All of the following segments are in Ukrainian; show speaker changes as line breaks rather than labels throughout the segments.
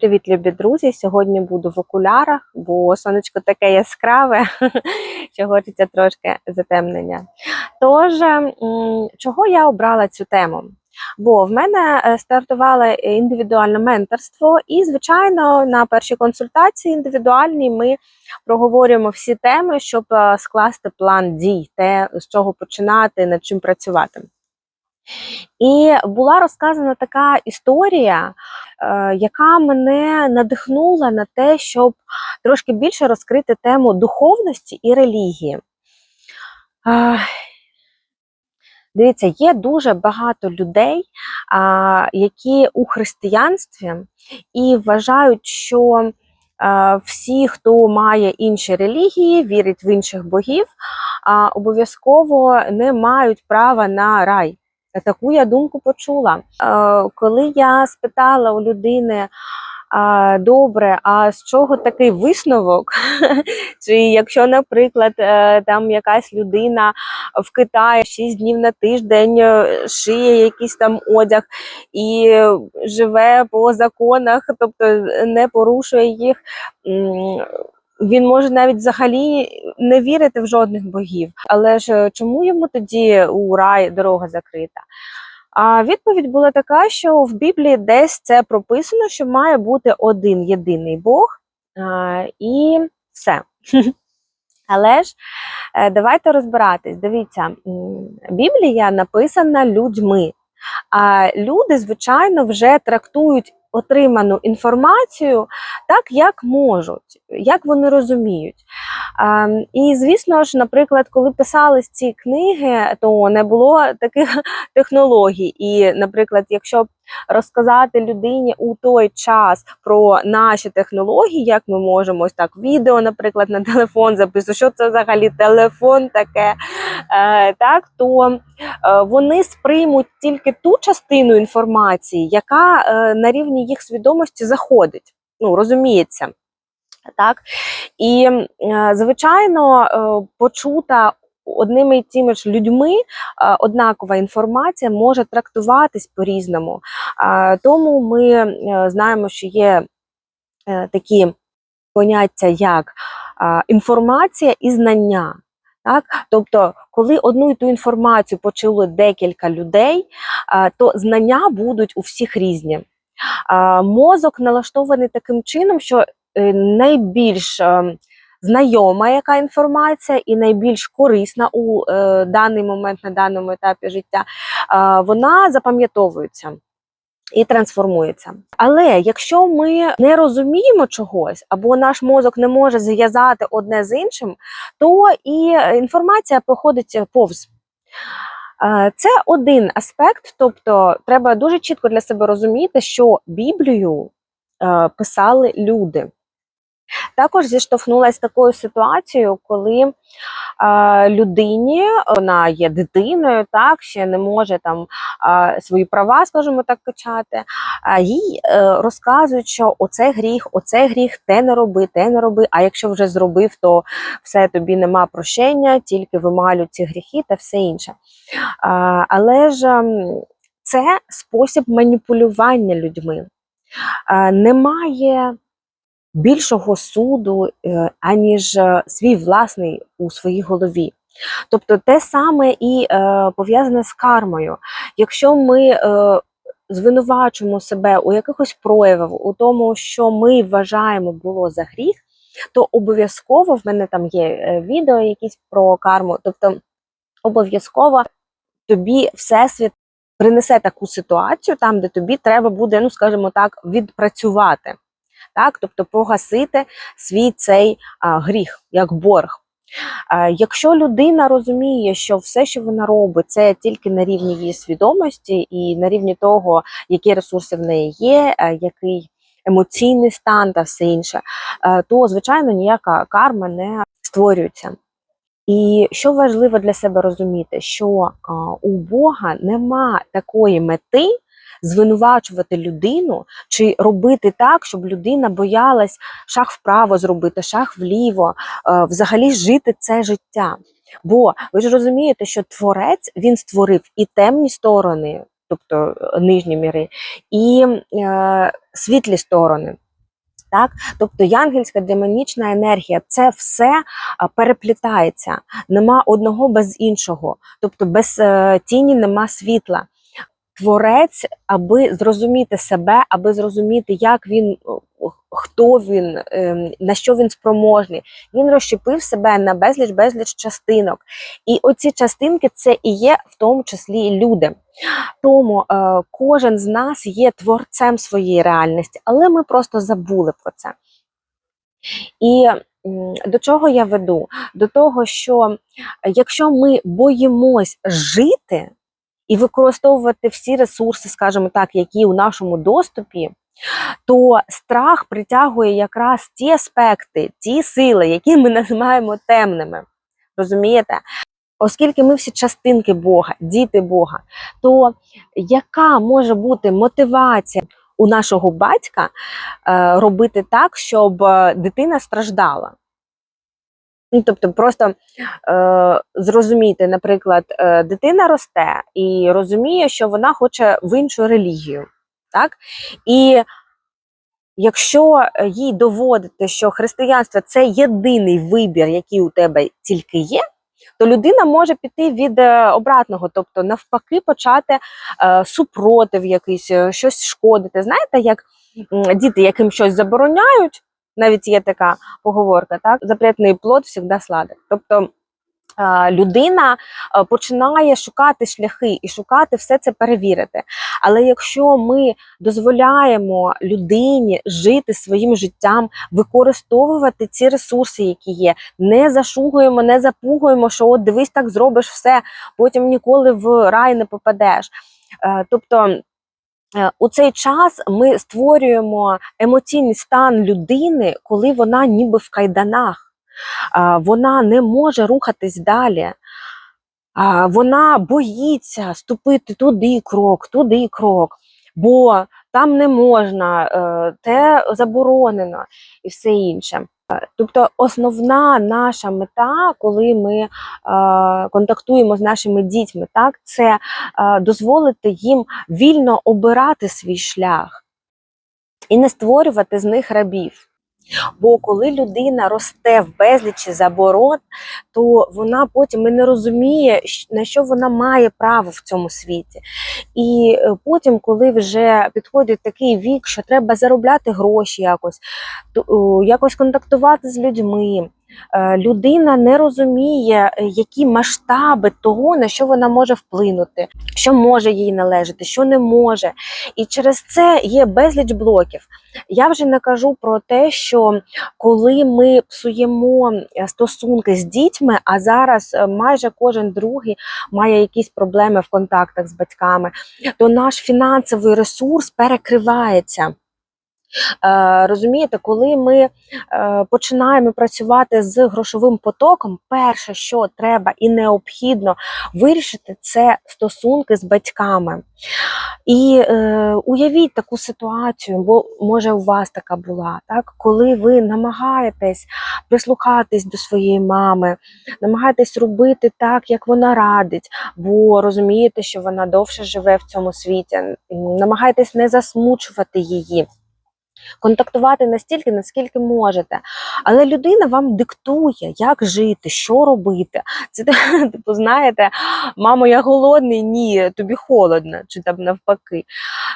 Привіт, любі друзі! Сьогодні буду в окулярах, бо сонечко таке яскраве, що хочеться трошки затемнення. Тож, чого я обрала цю тему? Бо в мене е, стартувало індивідуальне менторство, і, звичайно, на першій консультації індивідуальній ми проговорюємо всі теми, щоб е, скласти план дій, те, з чого починати, над чим працювати. І була розказана така історія, е, яка мене надихнула на те, щоб трошки більше розкрити тему духовності і релігії. Е, Дивіться, є дуже багато людей, які у християнстві і вважають, що е, всі, хто має інші релігії, вірить в інших богів, обов'язково не мають права на рай. Таку я думку почула. Е, Коли я спитала у людини, а, добре, а з чого такий висновок? Чи якщо, наприклад, е, там якась людина в Китаї 6 днів на тиждень е, шиє якийсь там одяг і живе по законах, тобто не порушує їх. Він може навіть взагалі не вірити в жодних богів. Але ж е, чому йому тоді у рай дорога закрита? А відповідь була така, що в Біблії десь це прописано, що має бути один єдиний Бог, а, і все. Але ж е, давайте розбиратись. Дивіться, Біблія написана людьми. А люди, звичайно, вже трактують отриману інформацію так, як можуть, як вони розуміють. І звісно ж, наприклад, коли писались ці книги, то не було таких технологій. І, наприклад, якщо розказати людині у той час про наші технології, як ми можемо ось так відео, наприклад, на телефон записувати, що це взагалі телефон таке, так то е, вони сприймуть тільки ту частину інформації, яка е, на рівні їх свідомості заходить. Ну, розуміється. Так? І, е, звичайно, е, почута одними і тими ж людьми е, однакова інформація може трактуватись по-різному. Е, Тому ми е, знаємо, що є е, такі поняття, як е, інформація і знання. Так? Тобто, коли одну і ту інформацію почули декілька людей, то знання будуть у всіх різні. Мозок налаштований таким чином, що е, найбільш е, знайома яка інформація і найбільш корисна у е, даний момент на даному етапі життя, вона запам'ятовується. І трансформується. Але якщо ми не розуміємо чогось, або наш мозок не може зв'язати одне з іншим, то і інформація проходить повз. Е, Це один аспект, тобто треба дуже чітко для себе розуміти, що Біблію е, писали люди. Також зіштовхнулася такою ситуацією, коли е, людині вона є дитиною, так ще не може там е, свої права, скажімо так, качати. А їй е, розказують, що оце гріх, оце гріх, те не роби, те не роби. А якщо вже зробив, то все тобі нема прощення, тільки вималюють ці гріхи та все інше. А, але ж ем, це спосіб маніпулювання людьми. А, немає більшого суду, е, аніж е, свій власний у своїй голові. Тобто те саме і е, пов'язане з кармою. Якщо ми е, звинувачуємо себе у якихось проявах, у тому, що ми вважаємо було за гріх, то обов'язково в мене там є е, відео якісь про карму, тобто обов'язково тобі всесвіт принесе таку ситуацію, там, де тобі треба буде, ну скажімо так, відпрацювати так, тобто погасити свій цей гріх як борг. Якщо людина розуміє, що все, що вона робить, це тільки на рівні її свідомості і на рівні того, які ресурси в неї є, який емоційний стан та все інше, то звичайно ніяка карма не створюється. І що важливо для себе розуміти, що у Бога нема такої мети звинувачувати людину чи робити так, щоб людина боялась шаг вправо зробити, шаг вліво, е, взагалі жити це життя. Бо ви ж розумієте, що творець він створив і темні сторони, тобто е, нижні міри, і е, світлі сторони. Так, тобто янгельська демонічна енергія, це все переплітається. Нема одного без іншого, тобто без е, тіні нема світла. Творець, аби зрозуміти себе, аби зрозуміти, як він, хто він, ем, на що він спроможний. Він розщепив себе на безліч безліч частинок. І оці частинки це і є в тому числі люди. Тому е, кожен з нас є творцем своєї реальності, але ми просто забули про це. І до чого я веду? До того, що якщо ми боїмось жити і використовувати всі ресурси, скажімо так, які у нашому доступі, то страх притягує якраз ті аспекти, ті сили, які ми називаємо темними. Розумієте? Оскільки ми всі частинки Бога, діти Бога, то яка може бути мотивація у нашого батька е, робити так, щоб е, дитина страждала? Ну, тобто, просто е, зрозуміти, наприклад, е, дитина росте і розуміє, що вона хоче в іншу релігію. Так? І якщо їй доводити, що християнство це єдиний вибір, який у тебе тільки є, то людина може піти від е, обратного, тобто навпаки, почати е, супротив якийсь, е, щось шкодити. Знаєте, як діти, яким щось забороняють, навіть є така поговорка, так запретний плод завжди сладок. Тобто людина починає шукати шляхи і шукати все це перевірити. Але якщо ми дозволяємо людині жити своїм життям, використовувати ці ресурси, які є, не зашугуємо, не запугуємо, що от дивись, так зробиш все, потім ніколи в рай не попадеш. Е, Тобто у цей час ми створюємо емоційний стан людини, коли вона ніби в кайданах, вона не може рухатись далі. Вона боїться ступити туди крок, туди крок, бо там не можна, е, те заборонено і все інше. Тобто основна наша мета, коли ми е, контактуємо з нашими дітьми, так, це е, дозволити їм вільно обирати свій шлях і не створювати з них рабів. Бо коли людина росте в безлічі заборон, то вона потім і не розуміє, на що вона має право в цьому світі. І е, потім, коли вже підходить такий вік, що треба заробляти гроші якось, то, якось контактувати з людьми. Е, Людина не розуміє, е, які масштаби того, на що вона може вплинути, що може їй належати, що не може. І через це є безліч блоків. Я вже не кажу про те, що коли ми псуємо е, стосунки з дітьми, а зараз майже кожен другий має якісь проблеми в контактах з батьками, то наш фінансовий ресурс перекривається. Е, розумієте, коли ми е, починаємо працювати з грошовим потоком, перше, що треба і необхідно вирішити, це стосунки з батьками. І е, уявіть таку ситуацію, бо може у вас така була, так? коли ви намагаєтесь прислухатись до своєї мами, намагаєтесь робити так, як вона радить, бо розумієте, що вона довше живе в цьому світі, намагаєтесь не засмучувати її. Контактувати настільки, наскільки можете. Але людина вам диктує, як жити, що робити. Це типу, знаєте, мамо, я голодний, ні, тобі холодно, чи там навпаки.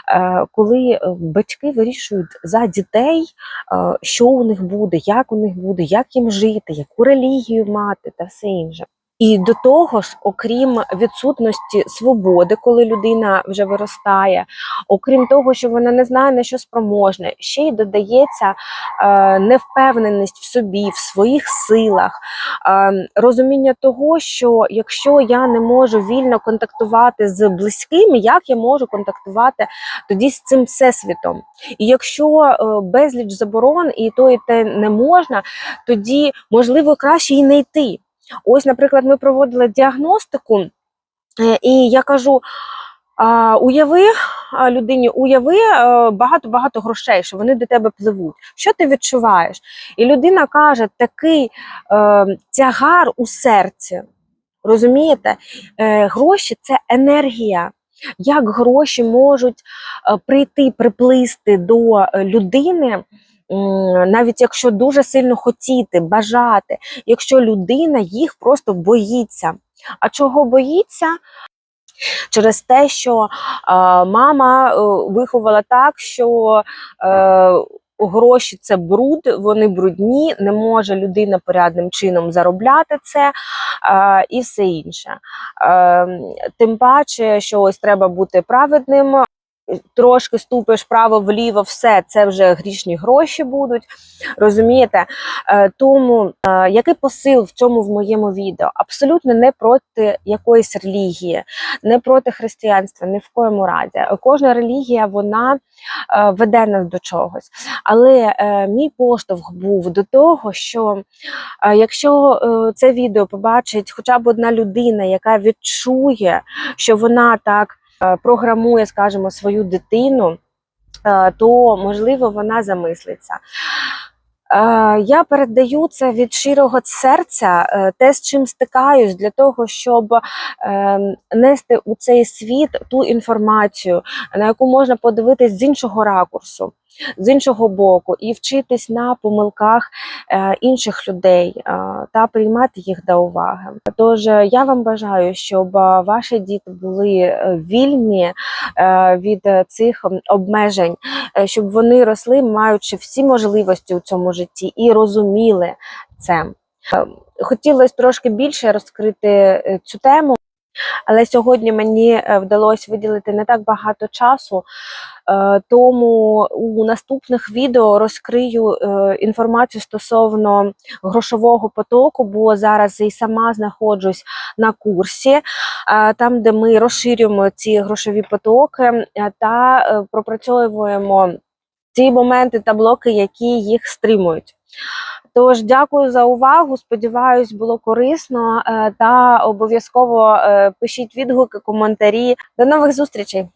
Е, Коли е, батьки вирішують за дітей, е, що у них буде, як у них буде, як їм жити, яку релігію мати та все інше. І до того ж, окрім відсутності свободи, коли людина вже виростає, окрім того, що вона не знає на що спроможна, ще й додається е, невпевненість в собі, в своїх силах, е, розуміння того, що якщо я не можу вільно контактувати з близькими, як я можу контактувати тоді з цим всесвітом? І якщо е, безліч заборон і то, і те не можна, тоді можливо краще і не йти. Ось, наприклад, ми проводили діагностику, е, і я кажу: уяви людині, уяви е, багато-багато грошей, що вони до тебе пливуть. Що ти відчуваєш? І людина каже, такий е, тягар у серці. Розумієте? Гроші це енергія. Як гроші можуть прийти, приплисти до людини, навіть якщо дуже сильно хотіти, бажати, якщо людина їх просто боїться. А чого боїться? Через те, що мама е, виховала так, що е, гроші це бруд, вони брудні, не може людина порядним чином заробляти це е, і все інше. Е, тим паче, що ось треба бути праведним. Трошки ступиш вправо вліво, все це вже грішні гроші будуть. Розумієте? Е, тому е, який посил в цьому в моєму відео? Абсолютно не проти якоїсь релігії, не проти християнства, ні в коєму разі. Кожна релігія вона е, веде нас до чогось. Але мій поштовх був до того, що якщо це відео побачить хоча б одна людина, яка відчує, що вона так програмує, скажімо, свою дитину, е, то можливо вона замислиться. Е, Я передаю це від щирого серця, е, те, з чим стикаюсь, для того, щоб е, нести у цей світ ту інформацію, на яку можна подивитись з іншого ракурсу, з іншого боку, і вчитись на помилках е, інших людей е, та приймати їх до уваги. Тож е, я вам бажаю, щоб ваші діти були вільні від цих обмежень, щоб вони росли, маючи всі можливості у цьому житті і розуміли це. Хотілося трошки більше розкрити цю тему, але сьогодні мені е, вдалося виділити не так багато часу. Е, Тому у наступних відео розкрию е, інформацію стосовно грошового потоку, бо зараз і сама знаходжусь на курсі, там, де ми розширюємо ці грошові потоки та пропрацьовуємо ті моменти та блоки, які їх стримують. Тож дякую за увагу. Сподіваюсь, було корисно е, та обов'язково е, пишіть відгуки, коментарі. До нових зустрічей!